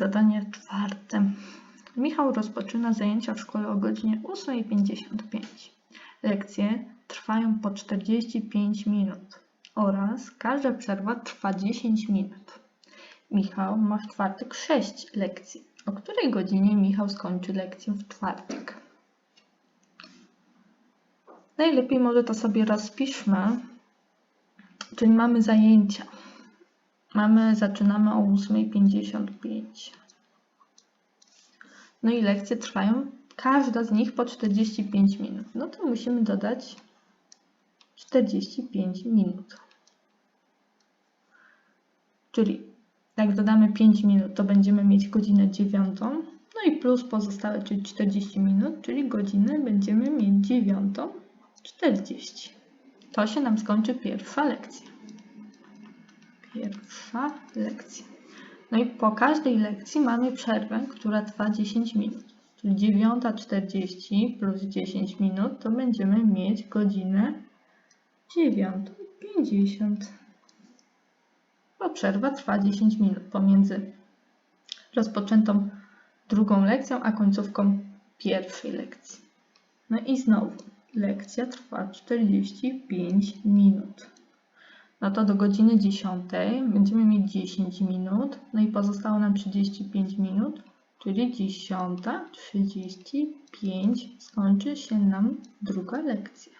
Zadanie czwarte. Michał rozpoczyna zajęcia w szkole o godzinie 8.55. Lekcje trwają po 45 minut oraz każda przerwa trwa 10 minut. Michał ma w czwartek 6 lekcji. O której godzinie Michał skończy lekcję w czwartek? Najlepiej może to sobie rozpiszmy, czyli mamy zajęcia. Mamy, zaczynamy o 8.55. No i lekcje trwają, każda z nich po 45 minut. No to musimy dodać 45 minut. Czyli jak dodamy 5 minut, to będziemy mieć godzinę 9. No i plus pozostałe, czyli 40 minut, czyli godzinę będziemy mieć 9.40. To się nam skończy pierwsza lekcja. Pierwsza lekcja. No i po każdej lekcji mamy przerwę, która trwa 10 minut. Czyli 9.40 plus 10 minut to będziemy mieć godzinę 9.50. Bo przerwa trwa 10 minut pomiędzy rozpoczętą drugą lekcją, a końcówką pierwszej lekcji. No i znowu lekcja trwa 45 minut no to do godziny 10 będziemy mieć 10 minut, no i pozostało nam 35 minut, czyli 10.35 skończy się nam druga lekcja.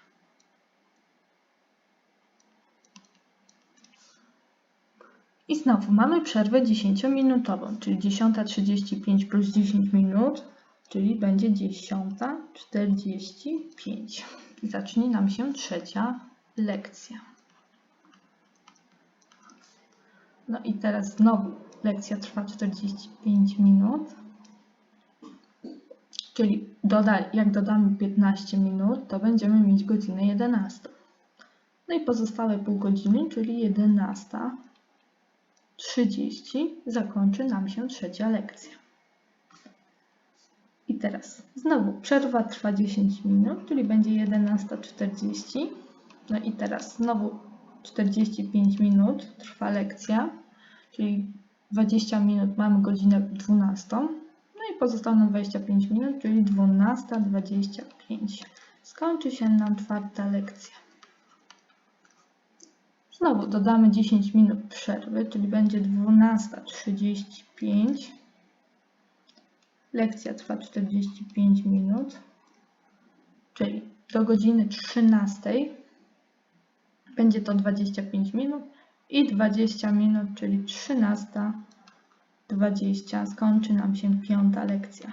I znowu mamy przerwę 10-minutową, czyli 10.35 plus 10 minut, czyli będzie 10.45. I zacznie nam się trzecia lekcja. No i teraz znowu lekcja trwa 45 minut. Czyli doda, jak dodamy 15 minut, to będziemy mieć godzinę 11. No i pozostałe pół godziny, czyli 11.30 zakończy nam się trzecia lekcja. I teraz znowu przerwa trwa 10 minut, czyli będzie 11.40. No i teraz znowu 45 minut trwa lekcja czyli 20 minut mamy godzinę 12. No i pozostało nam 25 minut, czyli 12.25. Skończy się nam czwarta lekcja. Znowu dodamy 10 minut przerwy, czyli będzie 12.35. Lekcja trwa 45 minut, czyli do godziny 13 będzie to 25 minut i 20 minut, czyli 13.20 skończy nam się piąta lekcja.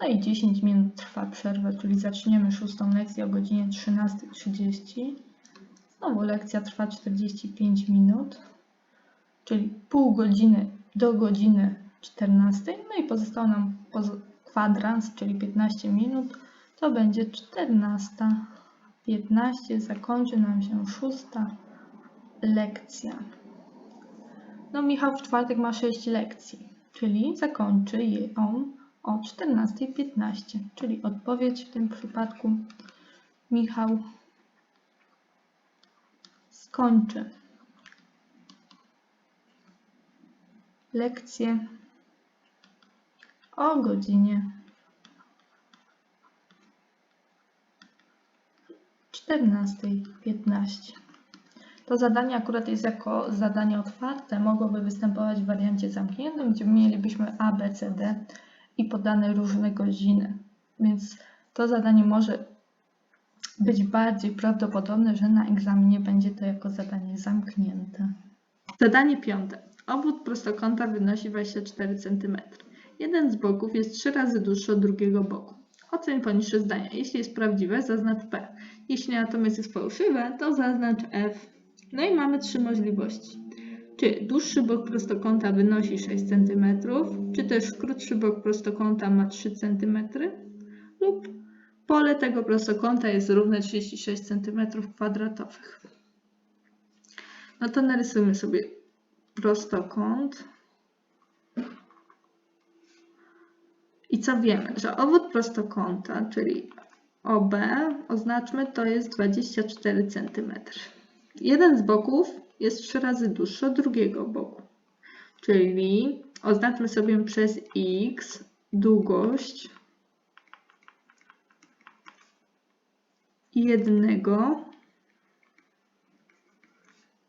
No i 10 minut trwa przerwa, czyli zaczniemy szóstą lekcję o godzinie 13.30. Znowu lekcja trwa 45 minut, czyli pół godziny do godziny 14. No i pozostał nam kwadrans, czyli 15 minut, to będzie 14. 15 zakończy nam się szósta lekcja. No Michał w czwartek ma 6 lekcji, czyli zakończy je on o 14.15, czyli odpowiedź w tym przypadku Michał skończy lekcję o godzinie 14.15. To zadanie akurat jest jako zadanie otwarte, mogłoby występować w wariancie zamkniętym, gdzie mielibyśmy A, B, C, D i podane różne godziny. Więc to zadanie może być bardziej prawdopodobne, że na egzaminie będzie to jako zadanie zamknięte. Zadanie piąte. Obwód prostokąta wynosi 24 cm. Jeden z boków jest trzy razy dłuższy od drugiego boku. Oceń poniższe zdania. Jeśli jest prawdziwe, zaznacz P. Jeśli natomiast jest fałszywe, to zaznacz F. No i mamy trzy możliwości. Czy dłuższy bok prostokąta wynosi 6 cm, czy też krótszy bok prostokąta ma 3 cm, lub pole tego prostokąta jest równe 36 cm2. No to narysujmy sobie prostokąt. I co wiemy? Że obwód prostokąta, czyli OB, oznaczmy, to jest 24 cm. Jeden z boków jest 3 razy dłuższy od drugiego boku. Czyli oznaczmy sobie przez x długość jednego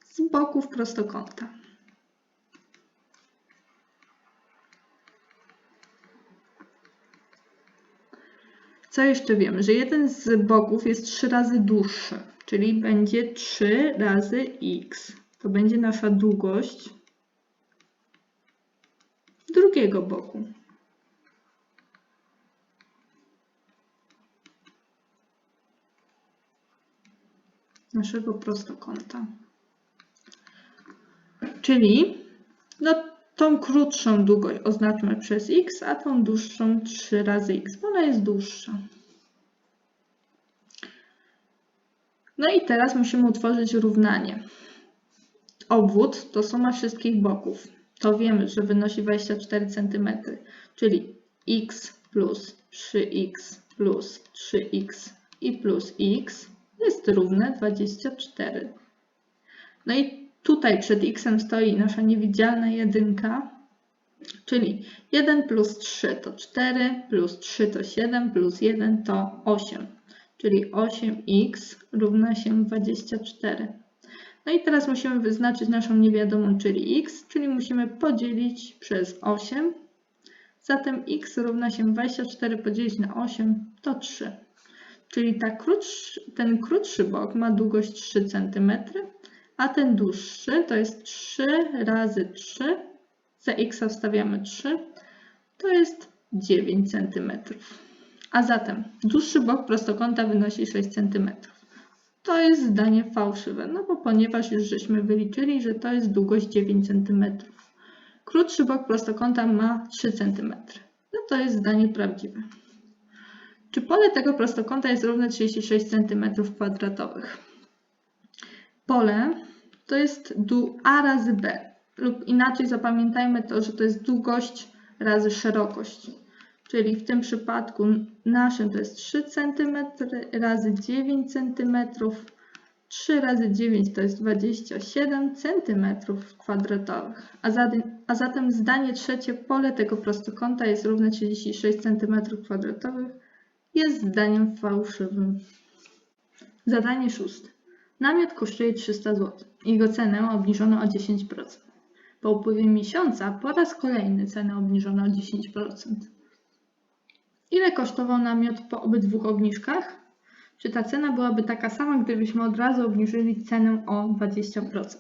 z boków prostokąta. Co jeszcze wiemy? Że jeden z boków jest 3 razy dłuższy, czyli będzie 3 razy x. To będzie nasza długość drugiego boku. naszego prostokąta. Czyli no, tą krótszą długość oznaczmy przez x, a tą dłuższą 3 razy x, bo ona jest dłuższa. No i teraz musimy utworzyć równanie. Obwód to suma wszystkich boków. To wiemy, że wynosi 24 cm, czyli x plus 3x plus 3x i plus x jest równe 24. No i tutaj przed x stoi nasza niewidzialna jedynka, czyli 1 plus 3 to 4, plus 3 to 7, plus 1 to 8, czyli 8x równa się 24. No i teraz musimy wyznaczyć naszą niewiadomą, czyli x, czyli musimy podzielić przez 8. Zatem x równa się 24 podzielić na 8 to 3. Czyli ta krótszy, ten krótszy bok ma długość 3 cm, a ten dłuższy to jest 3 razy 3, za x wstawiamy 3, to jest 9 cm. A zatem dłuższy bok prostokąta wynosi 6 cm. To jest zdanie fałszywe, no bo ponieważ już żeśmy wyliczyli, że to jest długość 9 cm. Krótszy bok prostokąta ma 3 cm. No to jest zdanie prawdziwe. Czy pole tego prostokąta jest równe 36 cm2? Pole to jest dół A razy B, lub inaczej zapamiętajmy to, że to jest długość razy szerokość. Czyli w tym przypadku naszym to jest 3 cm razy 9 cm. 3 razy 9 to jest 27 cm2. A zatem, a zatem zdanie trzecie, pole tego prostokąta jest równe 36 cm2 jest zdaniem fałszywym. Zadanie szóste. Namiot kosztuje 300 zł. Jego cenę obniżono o 10%. Po upływie miesiąca po raz kolejny cenę obniżono o 10%. Ile kosztował namiot po obydwu obniżkach? Czy ta cena byłaby taka sama, gdybyśmy od razu obniżyli cenę o 20%?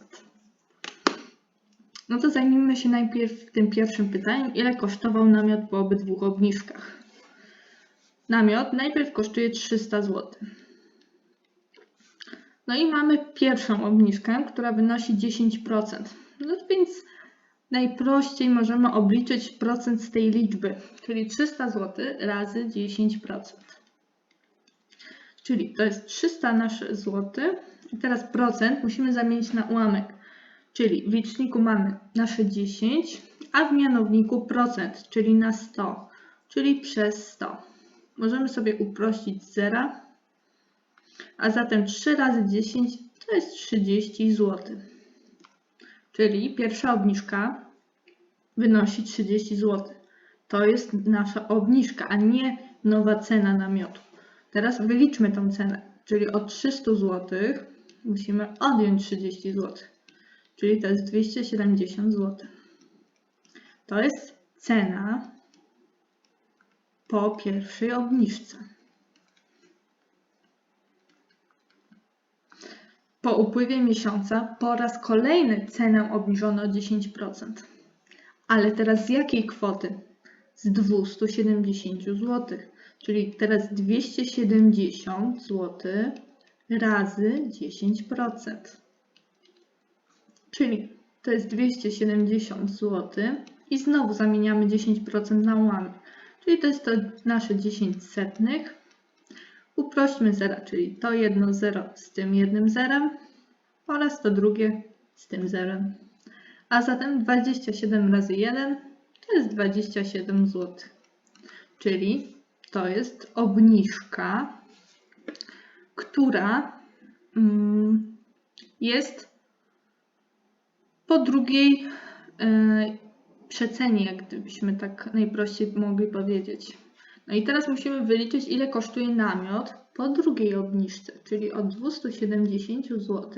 No to zajmijmy się najpierw tym pierwszym pytaniem, ile kosztował namiot po obydwu obniżkach. Namiot najpierw kosztuje 300 zł. No i mamy pierwszą obniżkę, która wynosi 10%. No więc najprościej możemy obliczyć procent z tej liczby, czyli 300 zł razy 10%. Czyli to jest 300 nasze zł. I teraz procent musimy zamienić na ułamek. Czyli w liczniku mamy nasze 10, a w mianowniku procent, czyli na 100, czyli przez 100 możemy sobie uprościć zera, a zatem 3 razy 10 to jest 30 zł. Czyli pierwsza obniżka wynosi 30 zł. To jest nasza obniżka, a nie nowa cena namiotu. Teraz wyliczmy tą cenę, czyli od 300 zł musimy odjąć 30 zł, czyli to jest 270 zł. To jest cena po pierwszej obniżce. Po upływie miesiąca po raz kolejny cenę obniżono o 10%. Ale teraz z jakiej kwoty? Z 270 zł. Czyli teraz 270 zł razy 10%. Czyli to jest 270 zł i znowu zamieniamy 10% na ułamek. Czyli to jest to nasze 10 setnych. Uprośćmy zera, czyli to jedno zero z tym jednym zerem oraz to drugie z tym zerem. A zatem 27 razy 1 to jest 27 zł. Czyli to jest obniżka, która mm, jest po drugiej yy, przecenie, gdybyśmy tak najprościej mogli powiedzieć. No i teraz musimy wyliczyć, ile kosztuje namiot po drugiej obniżce, czyli od 270 zł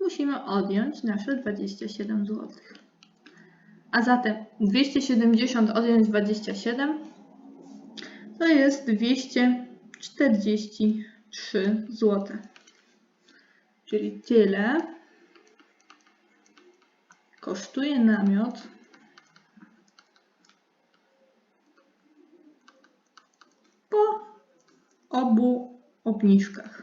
musimy odjąć nasze 27 zł. A zatem 270 odjąć 27 to jest 243 zł. Czyli tyle kosztuje namiot po obu obniżkach.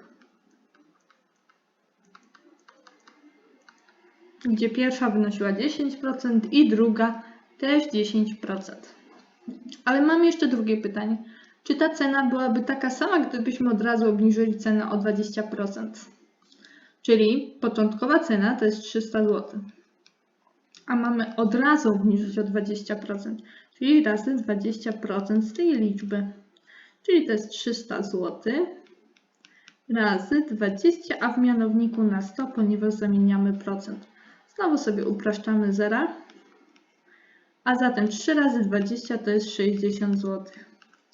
Gdzie pierwsza wynosiła 10% i druga też 10%. Ale mam jeszcze drugie pytanie. Czy ta cena byłaby taka sama, gdybyśmy od razu obniżyli cenę o 20%? Czyli początkowa cena to jest 300 zł. A mamy od razu obniżyć o 20%, czyli razy 20% z tej liczby. Czyli to jest 300 zł razy 20, a w mianowniku na 100, ponieważ zamieniamy procent. Znowu sobie upraszczamy zera. A zatem 3 razy 20 to jest 60 zł.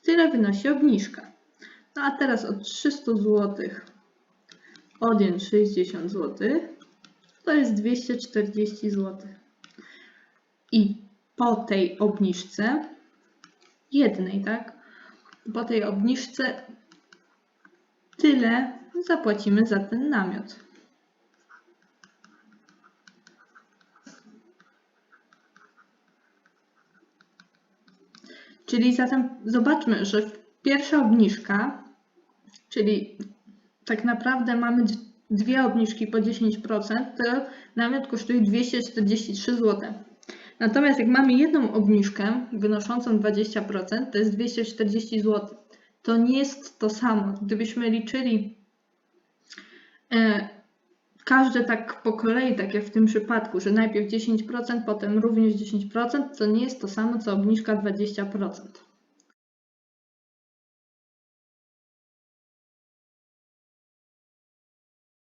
Tyle wynosi obniżka. No a teraz od 300 zł odjąć 60 zł to jest 240 zł. I po tej obniżce, jednej, tak? Po tej obniżce tyle zapłacimy za ten namiot. Czyli zatem zobaczmy, że pierwsza obniżka, czyli tak naprawdę mamy dwie obniżki po 10%, to namiot kosztuje 243 zł. Natomiast jak mamy jedną obniżkę wynoszącą 20%, to jest 240 zł. To nie jest to samo. Gdybyśmy liczyli e, każde tak po kolei, tak jak w tym przypadku, że najpierw 10%, potem również 10%, to nie jest to samo co obniżka 20%.